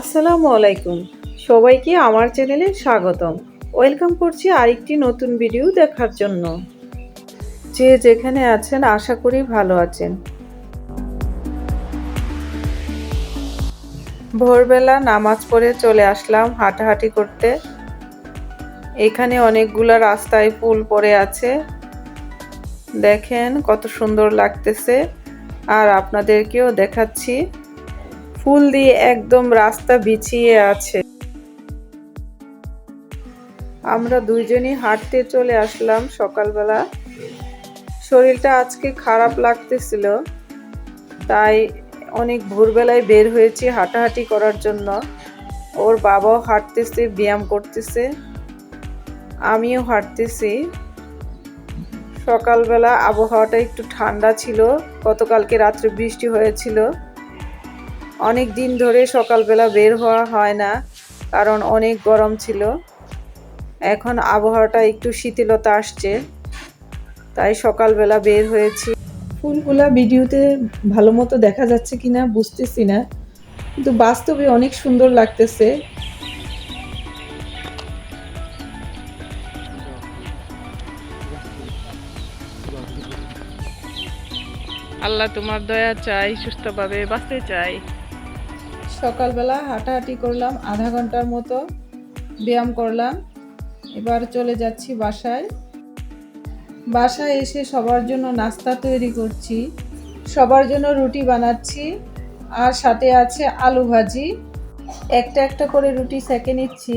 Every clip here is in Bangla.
আসসালামু আলাইকুম। সবাইকে আমার চ্যানেলে স্বাগতম। ওয়েলকাম করছি আরেকটি নতুন ভিডিও দেখার জন্য। যে যেখানে আছেন, আশা করি ভালো আছেন। ভোরবেলা নামাজ পড়ে চলে আসলাম হাঁটাহাঁটি করতে। এখানে অনেকগুলো রাস্তায় ফুল পড়ে আছে। দেখেন কত সুন্দর লাগতেছে। আর আপনাদেরকেও দেখাচ্ছি। ফুল দিয়ে একদম রাস্তা বিছিয়ে আছে। আমরা দুইজনই হাঁটতে চলে আসলাম সকালবেলা। শরীরটা আজকে খারাপ লাগতেছিল, তাই অনেক ভোরবেলায় বের হয়েছি হাঁটাহাঁটি করার জন্য। ওর বাবাও হাঁটতেছে, ব্যায়াম করতেছে, আমিও হাঁটতেছি। সকালবেলা আবহাওয়াটা একটু ঠান্ডা ছিল, গতকালকে রাত্রে বৃষ্টি হয়েছিল। অনেক দিন ধরে সকালবেলা বের হওয়া হয় না কারণ অনেক গরম ছিল। এখন আবহাওয়াটা একটু শীতলতা আসছে তাই সকালবেলা বের হয়েছি। ফুলগুলা ভিডিওতে ভালো মতো দেখা যাচ্ছে কি না বুঝতেছি না কিন্তু বাস্তবে অনেক সুন্দর লাগতেছে। আল্লাহ তোমার দয়া চাই সুস্থভাবে বাঁচতে চাই। সকালবেলা হাঁটাহাঁটি করলাম, আধা ঘণ্টার মতো ব্যায়াম করলাম। এবার চলে যাচ্ছি বাসায়। বাসায় এসে সবার জন্য নাস্তা তৈরি করছি। সবার জন্য রুটি বানাচ্ছি। আর সাথে আছে আলু ভাজি। একটা একটা করে রুটি সেকে নিচ্ছি।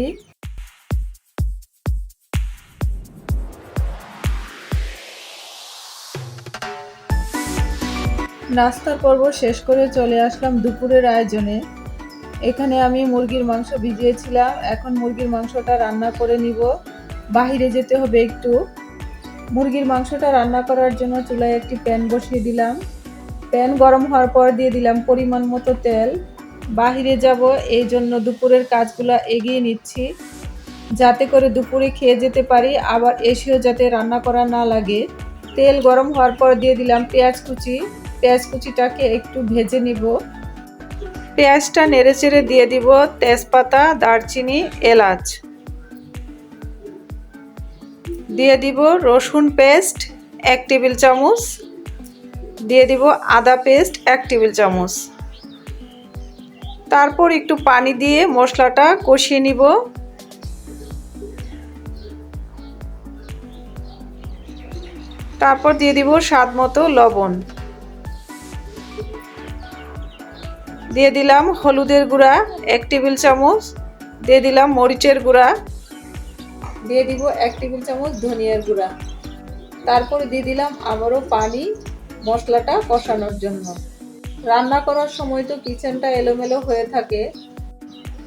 নাস্তার পর্ব শেষ করে চলে আসলাম দুপুরের আয়োজনে। এখানে আমি মুরগির মাংস ভিজিয়েছিলাম। এখন মুরগির মাংসটা রান্না করে নিব। বাহিরে যেতে হবে একটু। মুরগির মাংসটা রান্না করার জন্য চুলায় একটি প্যান বসিয়ে দিলাম। প্যান গরম হওয়ার পর দিয়ে দিলাম পরিমাণ মতো তেল। বাহিরে যাব, এই জন্য দুপুরের কাজগুলো এগিয়ে নিচ্ছি। যাতে করে দুপুরে খেয়ে যেতে পারি, আবার এসেও যাতে রান্না করা না লাগে। তেল গরম হওয়ার পর দিয়ে দিলাম পেঁয়াজ কুচি। পেঁয়াজ কুচিটাকে একটু ভেজে নিব। পেঁয়াজটা নেড়ে চেড়ে দিয়ে দিব তেজপাতা, দারচিনি, এলাচ। দিয়ে দিব রসুন পেস্ট এক টেবিল চামচ। দিয়ে দিব আদা পেস্ট এক টেবিল চামচ। তারপর একটু পানি দিয়ে মশলাটা কষিয়ে নিব। তারপর দিয়ে দিব স্বাদ মতো লবণ। দিয়ে দিলাম হলুদের গুঁড়া, এক টেবিল চামচ। দিয়ে দিলাম মরিচের গুঁড়া। দিয়ে দিব এক টেবিল চামচ ধনিয়ার গুঁড়া। তারপরে দিয়ে দিলাম আবারও পানি, মশলাটা কষানোর জন্য। রান্না করার সময় তো কিচেনটা এলোমেলো হয়ে থাকে।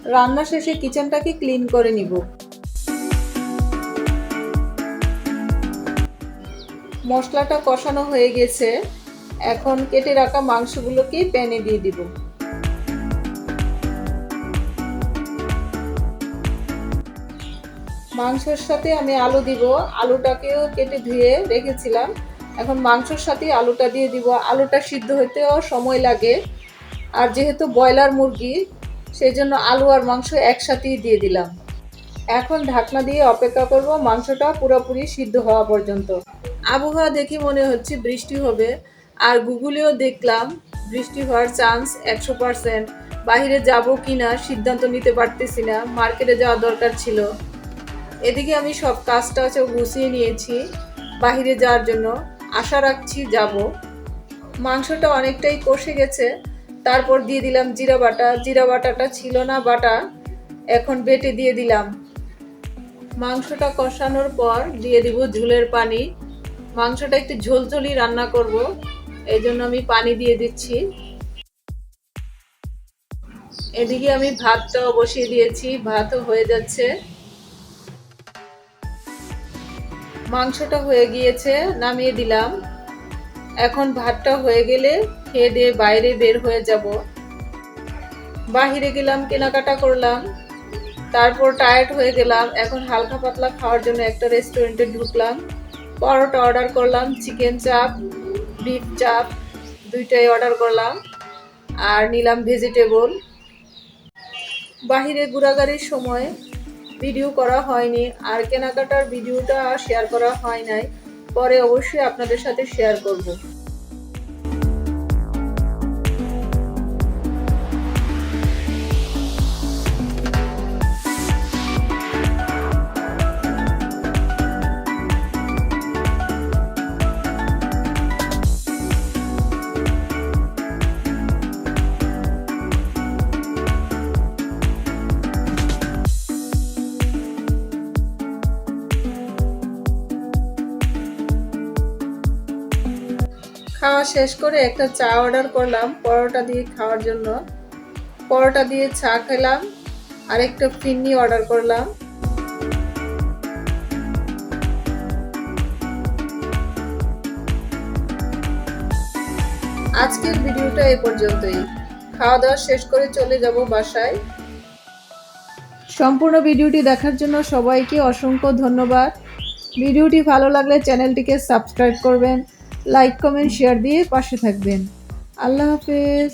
রান্না শেষে কিচেনটাকে ক্লিন করে নিব। মশলাটা কষানো হয়ে গেছে। এখন কেটে রাখা মাংসগুলোকে প্যানে দিয়ে দিব। মাংসের সাথে আমি আলু দিব। আলুটাকেও কেটে ধুয়ে রেখেছিলাম। এখন মাংসের সাথে আলুটা দিয়ে দিব। আলুটা সিদ্ধ হতেও সময় লাগে। আর যেহেতু ব্রয়লার মুরগি সেই জন্য আলু আর মাংস একসাথেই দিয়ে দিলাম। এখন ঢাকনা দিয়ে অপেক্ষা করব মাংসটা পুরোপুরি সিদ্ধ হওয়া পর্যন্ত। আবহাওয়া দেখে মনে হচ্ছে বৃষ্টি হবে। আর গুগলেও দেখলাম বৃষ্টি হওয়ার চান্স একশো পারসেন্ট। বাহিরে যাব কি না সিদ্ধান্ত নিতে পারতেছি না। মার্কেটে যাওয়া দরকার ছিল। এদিকে আমি সব কাজটা হচ্ছে গুছিয়ে নিয়েছি, বাহিরে যাওয়ার জন্য। আশা রাখছি যাব। মাংসটা অনেকটাই কষে গেছে, তারপর দিয়ে দিলাম জিরা বাটা। জিরা বাটাটা ছিল না, বাটা এখন বেটে দিয়ে দিলাম। মাংসটা কষানোর পর দিয়ে দিব ঝোলের পানি। মাংসটা একটু ঝোলঝোলি রান্না করব, এই জন্য আমি পানি দিয়ে দিচ্ছি। এদিকে আমি ভাতটাও বসিয়ে দিয়েছি, ভাতও হয়ে যাচ্ছে। মাংসটা হয়ে গিয়েছে, নামিয়ে দিলাম। এখন ভাতটা হয়ে গেলে খেয়ে দিয়ে বাইরে বের হয়ে যাব। বাহিরে গেলাম, কেনাকাটা করলাম। তারপর টায়ার্ড হয়ে গেলাম। এখন হালকা পাতলা খাওয়ার জন্য একটা রেস্টুরেন্টে ঢুকলাম। পরোটা অর্ডার করলাম চিকেন চাপ বিফ চাপ দুইটাই অর্ডার করলাম। আর নিলাম ভেজিটেবল বাহিরে ঘোরাঘুরির সময় ভিডিও করা হয়নি, আর কেনাকাটার ভিডিওটা শেয়ার করা হয় নাই। পরে অবশ্যই আপনাদের সাথে শেয়ার করব। খাওয়া শেষ করে একটা চা অর্ডার করলাম, পরোটা দিয়ে খাওয়ার জন্য। পরোটা দিয়ে চা খেলাম আর একটা ফিন্নি অর্ডার করলাম। আজকের ভিডিওটা এ পর্যন্তই। খাওয়া দাওয়া শেষ করে চলে যাব বাসায়। সম্পূর্ণ ভিডিওটি দেখার জন্য সবাইকে অসংখ্য ধন্যবাদ। ভিডিওটি ভালো লাগলে চ্যানেলটিকে সাবস্ক্রাইব করবেন। লাইক কমেন্ট শেয়ার দিয়ে পাশে থাকবেন। আল্লাহ হাফেজ।